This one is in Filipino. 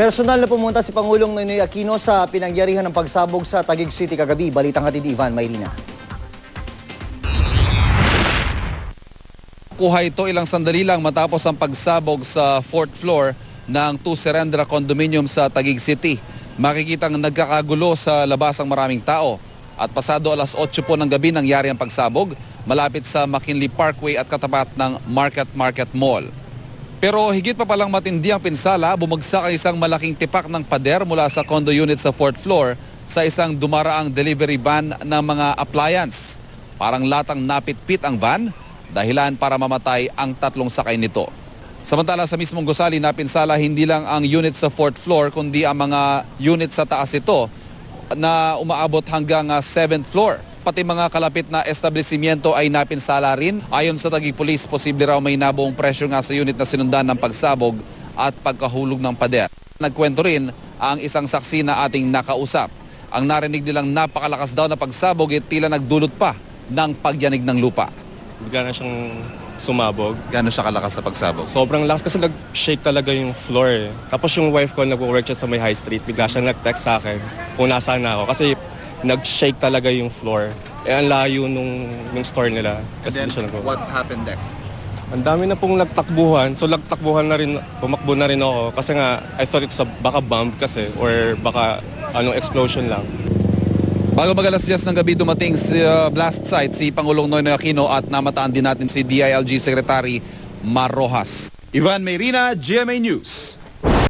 Personal na pumunta si Pangulong Noynoy Aquino sa pinangyarihan ng pagsabog sa Taguig City kagabi. Balitang hatid ni Ivan Mayrina. Kuha ito ilang sandali lang matapos ang pagsabog sa fourth floor ng Two Serendra Condominium sa Taguig City. Makikitang nagkakagulo sa labas ang maraming tao. At pasado alas 8 po ng gabi nangyari ang pagsabog malapit sa McKinley Parkway at katapat ng Market Market Mall. Pero higit pa palang matindi ang pinsala, bumagsak ang isang malaking tipak ng pader mula sa condo unit sa fourth floor sa isang dumaraang delivery van ng mga appliance. Parang latang napitpit ang van, dahilan para mamatay ang tatlong sakay nito. Samantala sa mismong gusali napinsala hindi lang ang unit sa fourth floor kundi ang mga unit sa taas ito na umaabot hanggang ah, seventh floor. Pati mga kalapit na establishmento ay napinsala rin. Ayon sa Taguig Police, posible raw may nabuong pressure nga sa unit na sinundan ng pagsabog at pagkahulog ng pader. Nagkwento rin ang isang saksi na ating nakausap. Ang narinig nilang napakalakas daw na pagsabog at tila nagdulot pa ng pagyanig ng lupa. Bigla na siyang sumabog. Gano'n siya kalakas sa pagsabog? Sobrang lakas kasi nag-shake talaga yung floor eh. Tapos yung wife ko nag-work siya sa may high street. Bigla siya nag-text sa akin kung nasaan na ako. Kasi nag-shake talaga yung floor. Eh, ang layo nung, nung store nila. Kasi di siya nag happened next? Ang dami na pong nagtakbuhan. So nagtakbuhan na rin, pumakbo na rin ako. Kasi nga, I thought it's a, baka bomb kasi or baka anong explosion lang. Bago mag-alas 10 ng gabi dumating si uh, blast site si Pangulong Noynoy Aquino at namataan din natin si DILG Secretary Mar Rojas. Ivan Mayrina, GMA News.